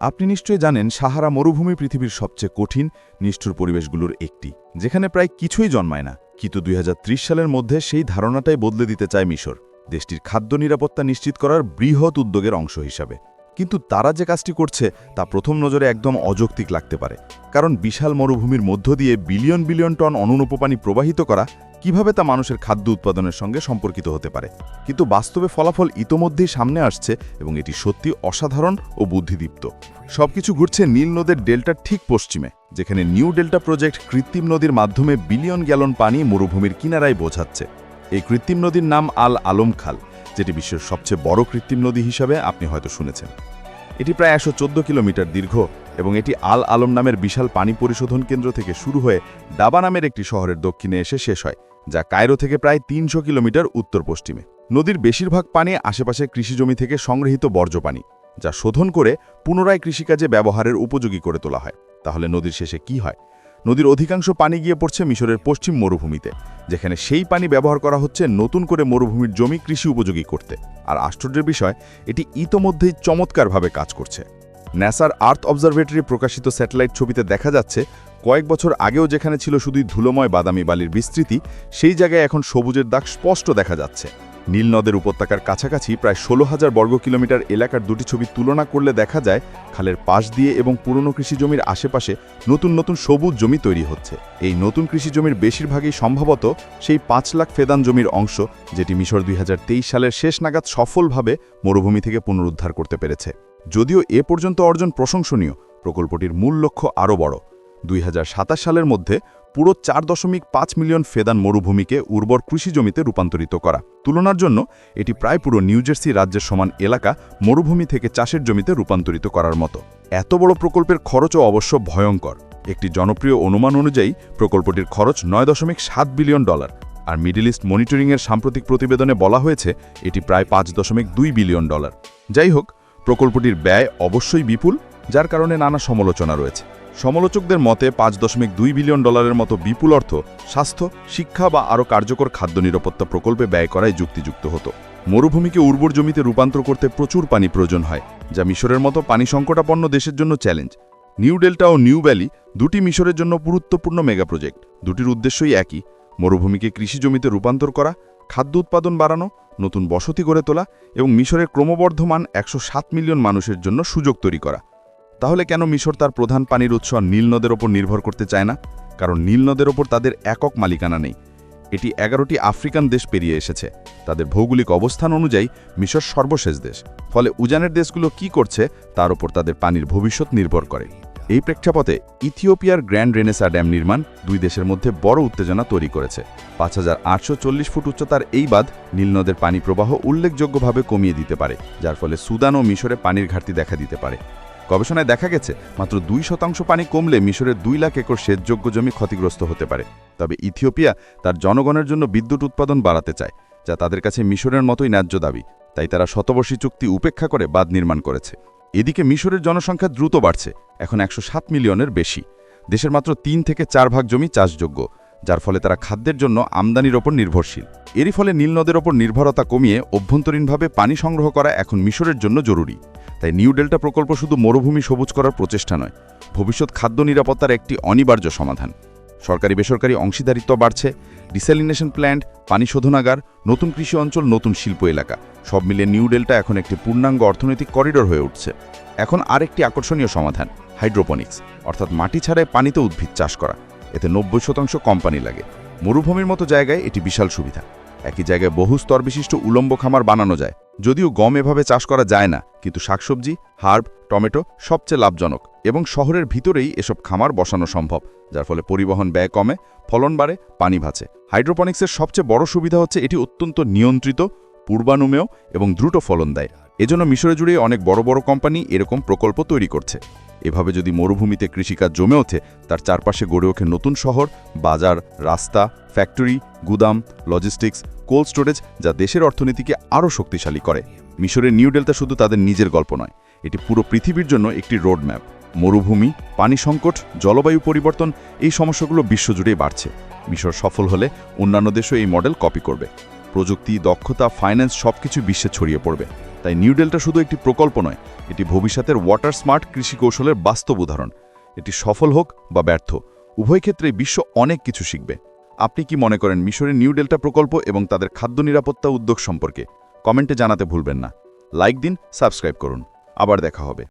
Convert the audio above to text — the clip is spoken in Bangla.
আপনি নিশ্চয়ই জানেন সাহারা মরুভূমি পৃথিবীর সবচেয়ে কঠিন, নিষ্ঠুর পরিবেশগুলোর একটি। যেখানে প্রায় কিছুই জন্মায় না। কিন্তু দুই হাজার ত্রিশ সালের মধ্যে সেই ধারণাটাই বদলে দিতে চায় মিশর। দেশটির খাদ্য নিরাপত্তা নিশ্চিত করার বৃহৎ উদ্যোগের অংশ হিসাবে। কিন্তু তারা যে কাজটি করছে, তা প্রথম নজরে একদম অযৌক্তিক লাগতে পারে। কারণ বিশাল মরুভূমির মধ্য দিয়ে বিলিয়ন বিলিয়ন টন অনুরূপ প্রবাহিত করা কীভাবে তা মানুষের খাদ্য উৎপাদনের সঙ্গে সম্পর্কিত হতে পারে? কিন্তু বাস্তবে ফলাফল ইতোমধ্যেই সামনে আসছে এবং এটি সত্যি অসাধারণ ও বুদ্ধিদীপ্ত। সবকিছু ঘুরছে নীল নদের ডেল্টার ঠিক পশ্চিমে, যেখানে নিউ ডেল্টা প্রজেক্ট কৃত্রিম নদীর মাধ্যমে বিলিয়ন গ্যালন পানি মরুভূমির কিনারায় বোঝাচ্ছে। এই কৃত্রিম নদীর নাম আল আলম খাল, যেটি বিশ্বের সবচেয়ে বড় কৃত্রিম নদী হিসাবে আপনি হয়তো শুনেছেন। এটি প্রায় একশো চোদ্দ কিলোমিটার দীর্ঘ এবং এটি আল আলম নামের বিশাল পানি পরিশোধন কেন্দ্র থেকে শুরু হয়ে ডাবা নামের একটি শহরের দক্ষিণে এসে শেষ হয়, যা কায়রো থেকে প্রায় তিনশো কিলোমিটার উত্তর পশ্চিমে। নদীর বেশিরভাগ পানি আশেপাশে কৃষিজমি থেকে সংগৃহীত বর্জ্য পানি, যা শোধন করে পুনরায় কৃষিকাজে ব্যবহারের উপযোগী করে তোলা হয়। তাহলে নদীর শেষে কি হয়? নদীর অধিকাংশ পানি গিয়ে পড়ছে মিশরের পশ্চিম মরুভূমিতে, যেখানে সেই পানি ব্যবহার করা হচ্ছে নতুন করে মরুভূমির জমি কৃষি উপযোগী করতে। আর আশ্চর্যের বিষয়, এটি ইতোমধ্যেই চমৎকারভাবে কাজ করছে। ন্যাসার আর্থ অবজারভেটরি প্রকাশিত স্যাটেলাইট ছবিতে দেখা যাচ্ছে, কয়েক বছর আগেও যেখানে ছিল শুধুই ধুলোময় বাদামি বালির বিস্তৃতি, সেই জায়গায় এখন সবুজের দাগ স্পষ্ট দেখা যাচ্ছে। নীল নদের উপত্যকার কাছাকাছি প্রায় ষোলো হাজার বর্গ কিলোমিটার এলাকার দুটি ছবি তুলনা করলে দেখা যায়, খালের পাশ দিয়ে এবং পুরনো কৃষি জমির আশেপাশে নতুন নতুন সবুজ জমি তৈরি হচ্ছে। এই নতুন কৃষি জমির বেশিরভাগই সম্ভবত সেই পাঁচ লাখ ফেদান জমির অংশ, যেটি মিশর দুই হাজার তেইশ সালের শেষ নাগাদ সফলভাবে মরুভূমি থেকে পুনরুদ্ধার করতে পেরেছে। যদিও এ পর্যন্ত অর্জন প্রশংসনীয়, প্রকল্পটির মূল লক্ষ্য আরও বড়। দুই হাজার সাতাশ সালের মধ্যে পুরো চার দশমিক পাঁচ মিলিয়ন ফেদান মরুভূমিকে উর্বর কৃষি জমিতে রূপান্তরিত করা। তুলনার জন্য এটি প্রায় পুরো নিউজার্সি রাজ্যের সমান এলাকা মরুভূমি থেকে চাষের জমিতে রূপান্তরিত করার মতো। এত বড় প্রকল্পের খরচও অবশ্য ভয়ঙ্কর। একটি জনপ্রিয় অনুমান অনুযায়ী, প্রকল্পটির খরচ নয় দশমিক সাত বিলিয়ন ডলার। আর মিডল ইস্ট মনিটরিংয়ের সাম্প্রতিক প্রতিবেদনে বলা হয়েছে, এটি প্রায় পাঁচ দশমিক দুই বিলিয়ন ডলার। যাই হোক প্রকল্পটির ব্যয় অবশ্যই বিপুল, যার কারণে নানা সমালোচনা রয়েছে। সমালোচকদের মতে, পাঁচ দশমিক দুই বিলিয়ন ডলারের মতো বিপুল অর্থ স্বাস্থ্য, শিক্ষা বা আরও কার্যকর খাদ্য নিরাপত্তা প্রকল্পে ব্যয় করাই যুক্তিযুক্ত হতো। মরুভূমিকে উর্বর জমিতে রূপান্তর করতে প্রচুর পানি প্রয়োজন হয়, যা মিশরের মতো পানি সংকটাপন্ন দেশের জন্য চ্যালেঞ্জ। নিউ ডেল্টা ও নিউ ভ্যালি দুটি মিশরের জন্য গুরুত্বপূর্ণ মেগা প্রজেক্ট। দুটির উদ্দেশ্যই একই, মরুভূমিকে কৃষি জমিতে রূপান্তর করা খাদ্য উৎপাদন বাড়ানো, নতুন বসতি গড়ে তোলা এবং মিশরের ক্রমবর্ধমান একশো সাত মিলিয়ন মানুষের জন্য সুযোগ তৈরি করা। তাহলে কেন মিশর তার প্রধান পানির উৎস নীল নদের ওপর নির্ভর করতে চায় না? কারণ নীল নদের ওপর তাদের একক মালিকানা নেই। এটি এগারোটি আফ্রিকান দেশ পেরিয়ে এসেছে। তাদের ভৌগোলিক অবস্থান অনুযায়ী মিশর সর্বশেষ দেশ। ফলে উজানের দেশগুলো কি করছে, তার ওপর তাদের পানির ভবিষ্যৎ নির্ভর করে। এই প্রেক্ষাপটে ইথিওপিয়ার গ্র্যান্ড রেনেসা ড্যাম নির্মাণ দুই দেশের মধ্যে বড় উত্তেজনা তৈরি করেছে। পাঁচ হাজার আটশো চল্লিশ ফুট উচ্চতার এই বাঁধ নীল নদের পানি প্রবাহ উল্লেখযোগ্যভাবে কমিয়ে দিতে পারে, যার ফলে সুদান ও মিশরে পানির ঘাটতি দেখা দিতে পারে। গবেষণায় দেখা গেছে, মাত্র দুই শতাংশ পানি কমলে মিশরের দুই লাখ একর সেচযোগ্য জমি ক্ষতিগ্রস্ত হতে পারে। তবে ইথিওপিয়া তার জনগণের জন্য বিদ্যুৎ উৎপাদন বাড়াতে চায়, যা তাদের কাছে মিশরের মতোই ন্যায্য দাবি। তাই তারা শতবর্ষী চুক্তি উপেক্ষা করে বাঁধ নির্মাণ করেছে। এদিকে মিশরের জনসংখ্যা দ্রুত বাড়ছে, এখন একশো সাত মিলিয়নের বেশি। দেশের মাত্র তিন থেকে চার ভাগ জমি চাষযোগ্য, যার ফলে তারা খাদ্যের জন্য আমদানির ওপর নির্ভরশীল। এরই ফলে নীল নদের ওপর নির্ভরতা কমিয়ে অভ্যন্তরীণভাবে পানি সংগ্রহ করা এখন মিশরের জন্য জরুরি। তাই নিউ ডেল্টা প্রকল্প শুধু মরুভূমি সবুজ করার প্রচেষ্টা নয়, ভবিষ্যৎ খাদ্য নিরাপত্তার একটি অনিবার্য সমাধান। সরকারি বেসরকারি অংশীদারিত্ব বাড়ছে, ডিসেলিনেশন প্ল্যান্ট, পানি শোধনাগার, নতুন কৃষি অঞ্চল, নতুন শিল্প এলাকা। সব মিলে নিউ ডেল্টা এখন একটি পূর্ণাঙ্গ অর্থনৈতিক করিডোর হয়ে উঠছে। এখন আরেকটি আকর্ষণীয় সমাধান, হাইড্রোপনিক্স, অর্থাৎ মাটি ছাড়াই পানিতে উদ্ভিদ চাষ করা। এতে নব্বই শতাংশ কোম্পানি লাগে। মরুভূমির মতো জায়গায় এটি বিশাল সুবিধা। একই জায়গায় বহু স্তর বিশিষ্ট উলম্ব খামার বানানো যায়। যদিও গম এভাবে চাষ করা যায় না, কিন্তু শাকসবজি, হার্ব, টমেটো সবচেয়ে লাভজনক এবং শহরের ভিতরেই এসব খামার বসানো সম্ভব, যার ফলে পরিবহন ব্যয় কমে, ফলন বাড়ে, পানি ভাছে হাইড্রোপনিক্সের সবচেয়ে বড় সুবিধা হচ্ছে এটি অত্যন্ত নিয়ন্ত্রিত, পূর্বানুমেয় এবং দ্রুত ফলন দেয়। এজন্য মিশরে জুড়ে অনেক বড় বড় কোম্পানি এরকম প্রকল্প তৈরি করছে। এভাবে যদি মরুভূমিতে কৃষিকাজ জমে ওঠে, তার চারপাশে গড়ে ওঠে নতুন শহর, বাজার, রাস্তা, ফ্যাক্টরি, গুদাম, লজিস্টিক্স, কোল্ড স্টোরেজ, যা দেশের অর্থনীতিকে আরও শক্তিশালী করে। মিশরের নিউ ডেল্টা শুধু তাদের নিজের গল্প নয়, এটি পুরো পৃথিবীর জন্য একটি রোডম্যাপ। মরুভূমি, পানি সংকট, জলবায়ু পরিবর্তন, এই সমস্যাগুলো বিশ্বজুড়েই বাড়ছে। মিশর সফল হলে অন্যান্য দেশও এই মডেল কপি করবে। প্রযুক্তি, দক্ষতা, ফাইন্যান্স সবকিছু বিশ্বে ছড়িয়ে পড়বে। তাই নিউ ডেল্টা শুধু একটি প্রকল্প নয়, এটি ভবিষ্যতের ওয়াটার স্মার্ট কৃষি কৌশলের বাস্তব উদাহরণ। এটি সফল হোক বা ব্যর্থ, উভয় ক্ষেত্রেই বিশ্ব অনেক কিছু শিখবে। আপনি কি মনে করেন মিশরের নিউ ডেল্টা প্রকল্প এবং তাদের খাদ্য নিরাপত্তা উদ্যোগ সম্পর্কে? কমেন্টে জানাতে ভুলবেন না। লাইক দিন, সাবস্ক্রাইব করুন। আবার দেখা হবে।